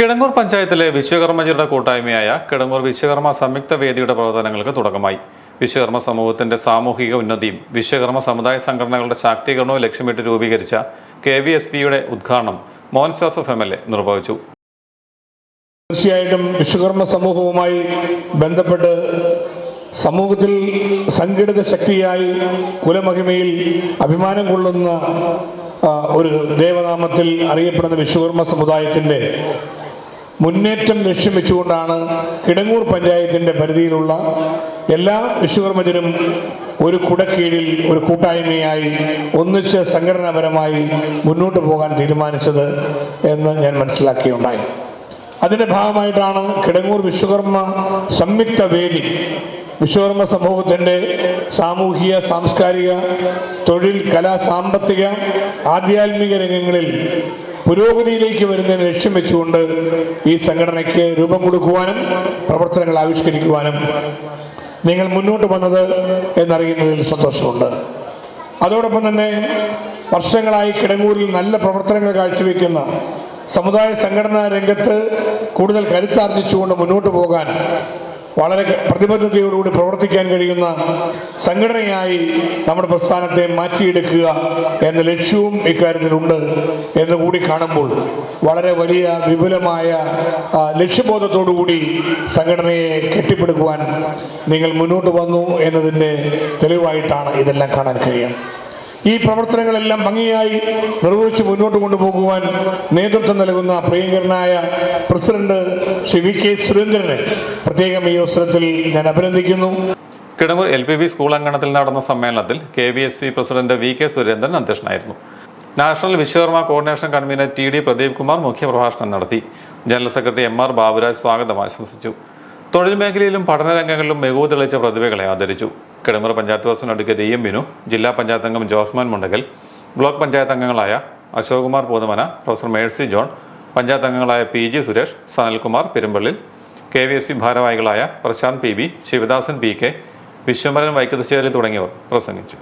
കിടങ്ങൂർ പഞ്ചായത്തിലെ വിശ്വകർമ്മജിയുടെ കൂട്ടായ്മയായ കിടങ്ങൂർ വിശ്വകർമ്മ സംയുക്ത വേദിയുടെ പ്രവർത്തനങ്ങൾക്ക് തുടക്കമായി. വിശ്വകർമ്മ സമൂഹത്തിന്റെ സാമൂഹിക ഉന്നതിയും വിശ്വകർമ്മ സമുദായ സംഘടനകളുടെ ശാക്തീകരണവും ലക്ഷ്യമിട്ട് രൂപീകരിച്ച കെ വി എസ് പിയുടെ ഉദ്ഘാടനം Mohan Joseph M L A നിർവഹിച്ചു. തീർച്ചയായിട്ടും വിശ്വകർമ്മ സമൂഹവുമായി ബന്ധപ്പെട്ട് സമൂഹത്തിൽ സംഘടിത ശക്തിയായി കുലമഹിമയിൽ അഭിമാനം കൊള്ളുന്ന ഒരു ദേവനാമത്തിൽ അറിയപ്പെടുന്ന വിശ്വകർമ്മ സമുദായത്തിന്റെ മുന്നേറ്റം ലക്ഷ്യം വെച്ചുകൊണ്ടാണ് കിടങ്ങൂർ പഞ്ചായത്തിന്റെ പരിധിയിലുള്ള എല്ലാ വിശ്വകർമ്മജരും ഒരു കുടക്കീഴിൽ ഒരു കൂട്ടായ്മയായി ഒന്നിച്ച് സംഘടനാപരമായി മുന്നോട്ട് പോകാൻ തീരുമാനിച്ചത് എന്ന് ഞാൻ മനസ്സിലാക്കിയുണ്ടായി. അതിന്റെ ഭാഗമായിട്ടാണ് കിടങ്ങൂർ വിശ്വകർമ്മ സംയുക്ത വേദി വിശ്വകർമ്മ സമൂഹത്തിന്റെ സാമൂഹിക സാംസ്കാരിക തൊഴിൽ കലാ സാമ്പത്തിക ആധ്യാത്മിക രംഗങ്ങളിൽ പുരോഗതിയിലേക്ക് വരുന്നതിന് ലക്ഷ്യം വെച്ചുകൊണ്ട് ഈ സംഘടനയ്ക്ക് രൂപം കൊടുക്കുവാനും പ്രവർത്തനങ്ങൾ ആവിഷ്കരിക്കുവാനും നിങ്ങൾ മുന്നോട്ട് വന്നത് എന്നറിയുന്നതിൽ സന്തോഷമുണ്ട്. അതോടൊപ്പം തന്നെ വർഷങ്ങളായി കിടങ്ങൂരിൽ നല്ല പ്രവർത്തനങ്ങൾ കാഴ്ചവെക്കുന്ന സമുദായ സംഘടനാ രംഗത്ത് കൂടുതൽ കരുത്താർജിച്ചുകൊണ്ട് മുന്നോട്ട് പോകാൻ വളരെ പ്രതിബദ്ധതയോടുകൂടി പ്രവർത്തിക്കാൻ കഴിയുന്ന സംഘടനയായി നമ്മുടെ പ്രസ്ഥാനത്തെ മാറ്റിയെടുക്കുക എന്ന ലക്ഷ്യവും ഇക്കാര്യത്തിലുണ്ട് എന്ന് കൂടി കാണുമ്പോൾ വളരെ വലിയ വിപുലമായ ലക്ഷ്യബോധത്തോടുകൂടി സംഘടനയെ കെട്ടിപ്പടുക്കുവാൻ നിങ്ങൾ മുന്നോട്ട് വന്നു എന്നതിന്റെ തെളിവായിട്ടാണ് ഇതെല്ലാം കാണാൻ കഴിയുക. ഈ പ്രവർത്തനങ്ങളെല്ലാം ഭംഗിയായി നിർവഹിച്ച് മുന്നോട്ട് കൊണ്ടുപോകുവാൻ നേതൃത്വം നൽകുന്ന പ്രിയങ്കരനായ പ്രസിഡന്റ് ശ്രീ വി കെ സുരേന്ദ്രനെ പ്രത്യേകം ഈ അവസരത്തിൽ ഞാൻ അഭിനന്ദിക്കുന്നു. Kidangoor L P B school അങ്കണത്തിൽ നടന്ന സമ്മേളനത്തിൽ K V S C president V K Surendran അധ്യക്ഷനായിരുന്നു. National Vishwakarma coordination convener T D Pradeep Kumar മുഖ്യപ്രഭാഷണം നടത്തി. General secretary M R Baburaj സ്വാഗതം ആശംസിച്ചു. തൊഴിൽ മേഖലയിലും പഠന രംഗങ്ങളിലും മികവ് തെളിയിച്ച പ്രതിഭകളെ ആദരിച്ചു. Kidangoor panchayat president advocate E M Binu ജില്ലാ പഞ്ചായത്ത് അംഗം ജോസ്മാൻ മുണ്ടകൽ ബ്ലോക്ക് പഞ്ചായത്ത് അംഗങ്ങളായ Ashok Kumar Poothamana professor Mercy John panchayat അംഗങ്ങളായ P G Suresh Sanalkumar Perumpallil K V S C ഭാരവാഹികളായ Prashanth P B Sivadasan P K Viswambharan Vaikathussery തുടങ്ങിയവർ പ്രസംഗിച്ചു.